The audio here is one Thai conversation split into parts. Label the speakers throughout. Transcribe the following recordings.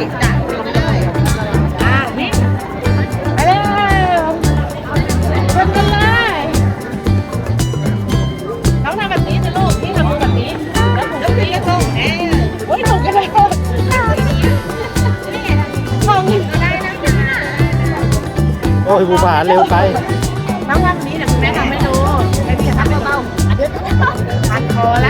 Speaker 1: โอ้ย
Speaker 2: ภูผาเร็วไป
Speaker 1: น้องทำแบบนี้เดี๋ยวคุณแม่ทำให้ดูให้พี่จะทำให้เบาพันคอแล้ว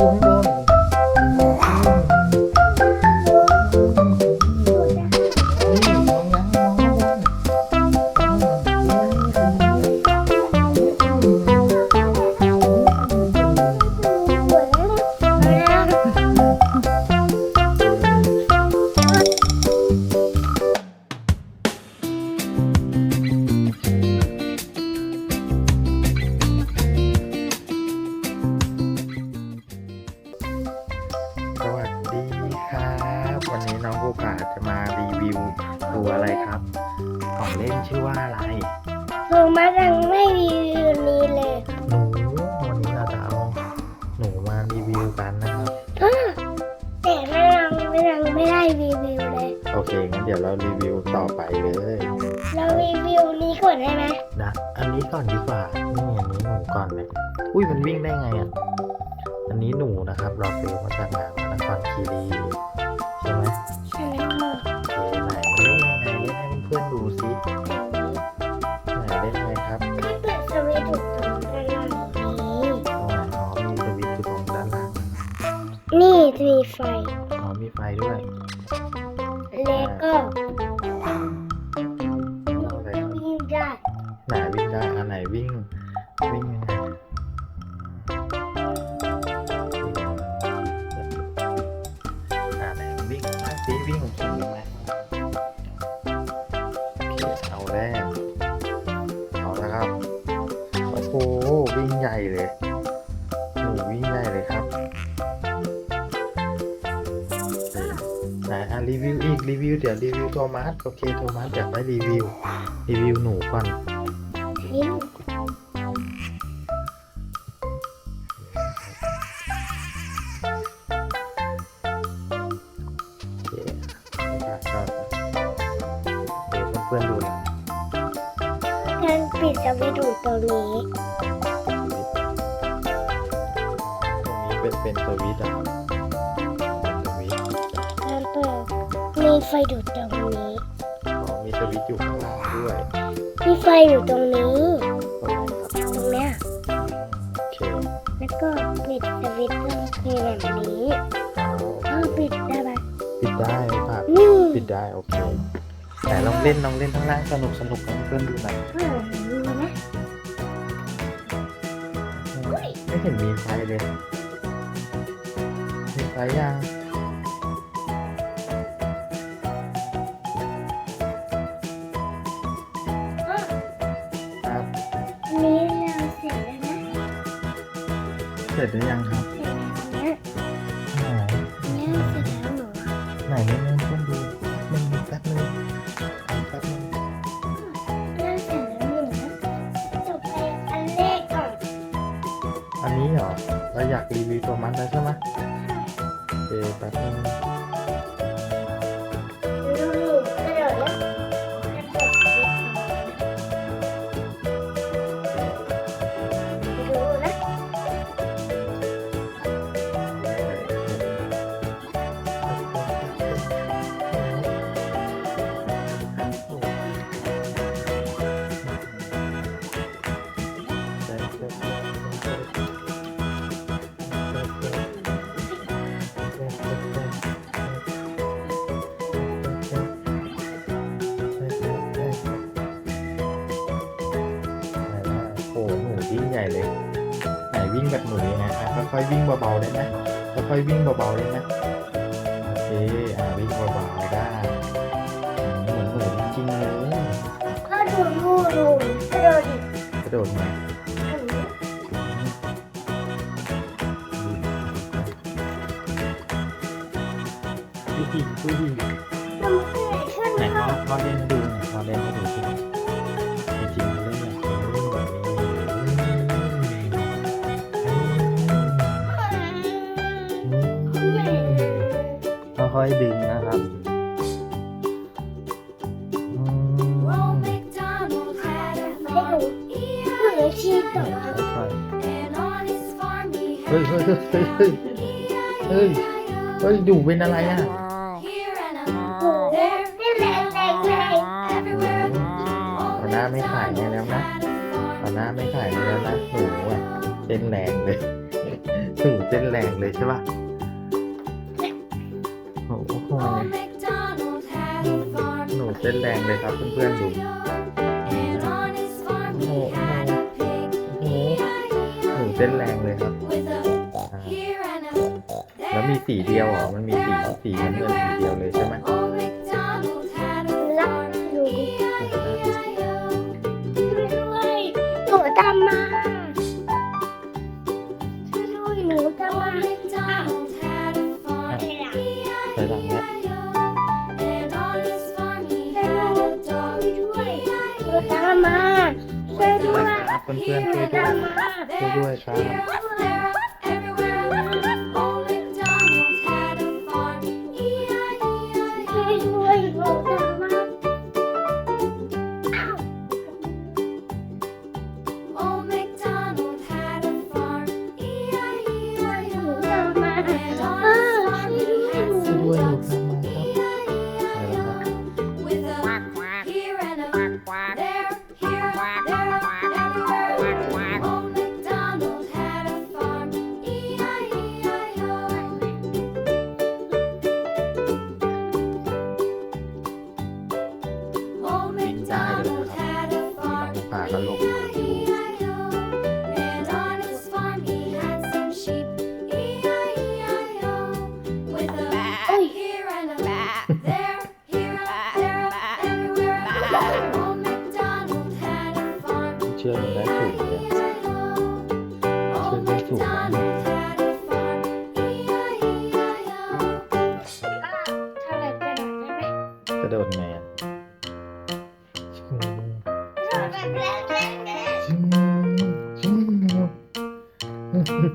Speaker 3: ม
Speaker 1: ดัง
Speaker 3: ไม่ดัง
Speaker 1: ไม่
Speaker 2: ได้
Speaker 4: รีวิวเลย
Speaker 2: โอเค งั้นเดี๋ยวเรารีวิวต่อไปเลย
Speaker 4: เรารีวิวนี้ก่อนได้ไหม
Speaker 2: นะ อันนี้ก่อนดีกว่า นี่อันนี้หนูก่อนเลย อุ้ยมันวิ่งได้ไงอะ อันนี้หนูนะครับ เราซื้อมาจากงานนครคีรีใช่ไหม
Speaker 4: ใช่ไหมพ่อ
Speaker 2: โอเคไหนมันเล่นยังไงเล่นให้เพื่อนๆดูสิไหนเล่นยังไงครับ
Speaker 4: ก็เปิดสวิตช์อยู่ตรงด้านล่างนี้
Speaker 2: ตรงไหนอ๋อมีสวิตช์อยู่ตรงด้านล่าง
Speaker 4: นี่มีไฟ
Speaker 2: อ๋อ มีไฟด้วย
Speaker 4: แล้วก็
Speaker 2: เอาอะไรครับ
Speaker 4: วิ่งได้
Speaker 2: ไหนวิ่งได้อันไหนวิ่ง วิ่งยังไงอ่าไหนวิ่งมาสิวิ่งขี่ไหมโอเคเอาแรกเอาแล้วครับ โอ้โหวิ่งใหญ่เลย รีวิวอีกรีวิว เดี๋ยวรีวิวโทมัสโอเคโทมัสอยากได้รีวิว รีวิวหนูก่อน
Speaker 4: ทิ้ง
Speaker 2: โอเคนะครับก็เดี๋ยวเพื่อนๆดูนะ
Speaker 4: การปิดสวิตช์อยู่ตรงนี้
Speaker 2: ตรงนี้เป็นเป็นสวิตช์อ
Speaker 4: มีไฟอยู่ตรงนี้
Speaker 2: อ๋อ มีสวิตช์อยู่ข้างหลังด้วย
Speaker 4: มีไฟอยู่ตรงนี้
Speaker 2: ตรงไหนครับ
Speaker 4: ตรงเนี้ย
Speaker 2: โอเค
Speaker 4: แล้วก็ปิดสวิตช์ก็คือแบบนี้
Speaker 2: อ๋อ
Speaker 4: พ่อปิดได้ไหม
Speaker 2: ปิดได้ครับ
Speaker 4: นี่
Speaker 2: ปิดได้โอเค แต่ลองเล่นลองเล่นข้างล่างสนุกสนุกให้เพื่อนดูหน่อย
Speaker 4: พ่อดูนะ
Speaker 2: ไม่เห็นมีไฟเลย มีไฟยัง ร็จหรือยังครับ
Speaker 4: เสร็จแล้วเนี่ย
Speaker 2: ไหน
Speaker 4: เนี่ยเสร็จแล้วหนู
Speaker 2: ไหนเล่นให้เพื่อนดูแป๊บนึงแป๊บนึงแป๊บนึง
Speaker 4: เนี่ยเสร็จแล้วหนูนะจบไปอันแรกก่อน
Speaker 2: อันนี้เหรอเราอยากรีวิวตัวมันแล้วใช่ไหมโอเคแป๊บนึง ค่อยๆวิ่งเบาๆได้ไหมค่อยๆวิ่งเบาๆได้ไหมโอเคอ่าวิ่งเบาๆได้อืมเหมือนหนูจริงๆเลย
Speaker 4: พ่อดูดูดูกระโดดดิ
Speaker 2: กระโดดมาดูดิดูดิ
Speaker 4: มันไม่ขึ้น
Speaker 2: ไหน
Speaker 4: มา
Speaker 2: พ่อพ่อเล่นให้ดูหน่อยพ่อเล่นใอยๆดึงนะครับ
Speaker 4: เหน
Speaker 2: ที่เฮ้ยเฮ้ยเฮ้ยเฮ้ยเฮ้ยเฮ้ยเฮ้ยดูเป็นอะไรอะ
Speaker 4: โอ้โหนี่แรงแรงแรง
Speaker 2: ตอหน้าไม่ขายแล้วนะตอหน้าไม่ขายแล้วนะหนูอะเต้นแรงเลยหนูเต้นแรงเลยใช่ปะ หหนูเต้นแรงเลยครับเพื่อนๆดูโอ้โหหนูเต้นแรงเลยครับ แล้วมีสีเดียวเหรอ มันมีสีสีน้ำเงินสีเดียวเลยใช่ไหม เพื่อนๆช่วยด้วยช่วยด้วยครับ ป่าก็ลงอยู่
Speaker 4: เอ้ย
Speaker 2: เชื่อมันได้ถูกเลยเชื่อได้ถูกมากเลย
Speaker 4: ถ้าอะไรเป็นได้ไหม
Speaker 2: กระโดดไงอะ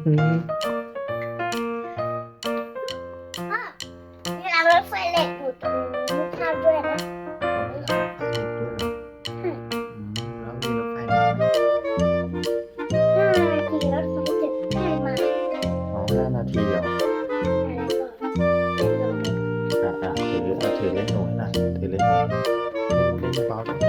Speaker 4: เวลารถไฟเหล็กอยู่ตรงนี้ทำด้วยนะ
Speaker 2: แล้วมีรถไฟมาไหม
Speaker 4: ห้านาทีรถไฟจะได้มา
Speaker 2: อ๋อห้านาทีเหรอ
Speaker 4: อะไรก่อนเป็นลม
Speaker 2: อะอะถือเอาถือเล่นหนูให้หน่อยถือเล่นหนูเล่นเล่นเบาๆด้วย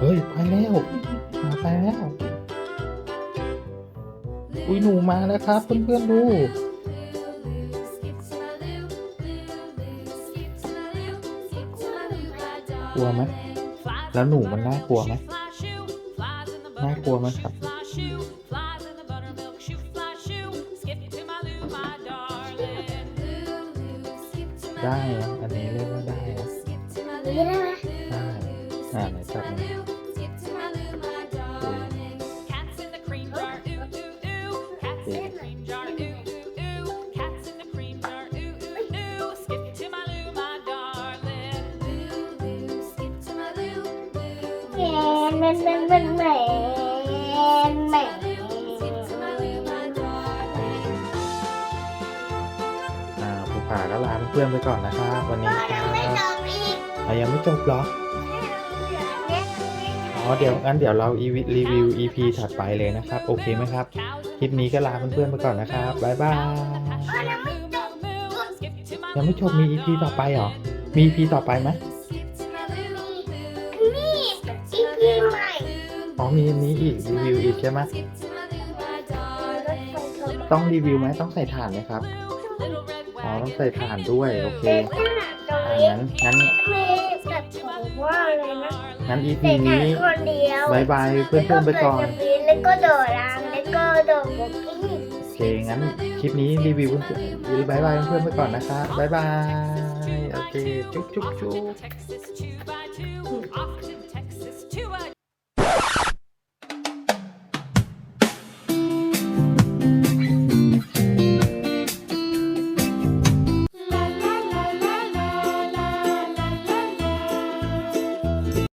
Speaker 2: เฮ้ยไปแล้วมาไปแล้ว อุ้ยหนูมาแล้วครับ เพื่อนๆดูกลัวไหมแล้วหนูมันน่ากลัวไหมน่ากลัวไหมครับได้นอันนี้เรียกว่าได้นะ
Speaker 4: ได้ไหม
Speaker 2: อ่าไหนจับหน่อย
Speaker 4: แหม่แหม่แหม่แหม่แหม่
Speaker 2: อ่าภูผาก็ลาเพื่อนๆไปก่อนนะครับ วันนี้
Speaker 4: ก็
Speaker 2: ค
Speaker 4: ยั
Speaker 2: รั
Speaker 4: งไม่จ
Speaker 2: บบ
Speaker 4: อีก
Speaker 2: อะยังไม่จบเหรอ
Speaker 4: เนี่ย
Speaker 2: อ๋อเดี๋ยวงั้นเดี๋ยวเราอีวิรีวิว EP ถัดไปเลยนะครับ โอเคไหมครับ คลิปนี้ก็ลาเพื่อนๆไปก่อนนะครับบ๊ายบายยังไม่จบมี EP ต่อไปเหรอ มี EP ต่อไปไหม
Speaker 4: นี่อีพีใหม่
Speaker 2: อ๋อมีอันนี้อีกรีวิวอีกใช่ไหมต้องรีวิวไหมต้องใส่ถ่านไหมครับอ๋อต้องใส่ถ่านด้วยโอเค
Speaker 4: เป็นขนาดตรง
Speaker 2: อ่า
Speaker 4: นี้
Speaker 2: งั้น งั้น EP
Speaker 4: แต่ถ่าย
Speaker 2: นี้
Speaker 4: คนเดียว
Speaker 2: บายบายเพื่อนๆไปก่อน
Speaker 4: แล้วก็โดดรังแล้วก็โดดบุกกี้
Speaker 2: โอเคงั้นคลิปนี้รีวิวเพื่อนๆบายบายเพื่อนๆไปก่อนนะครับบายบายโอเคจุ๊บจุ๊บจุ๊บ
Speaker 5: Texas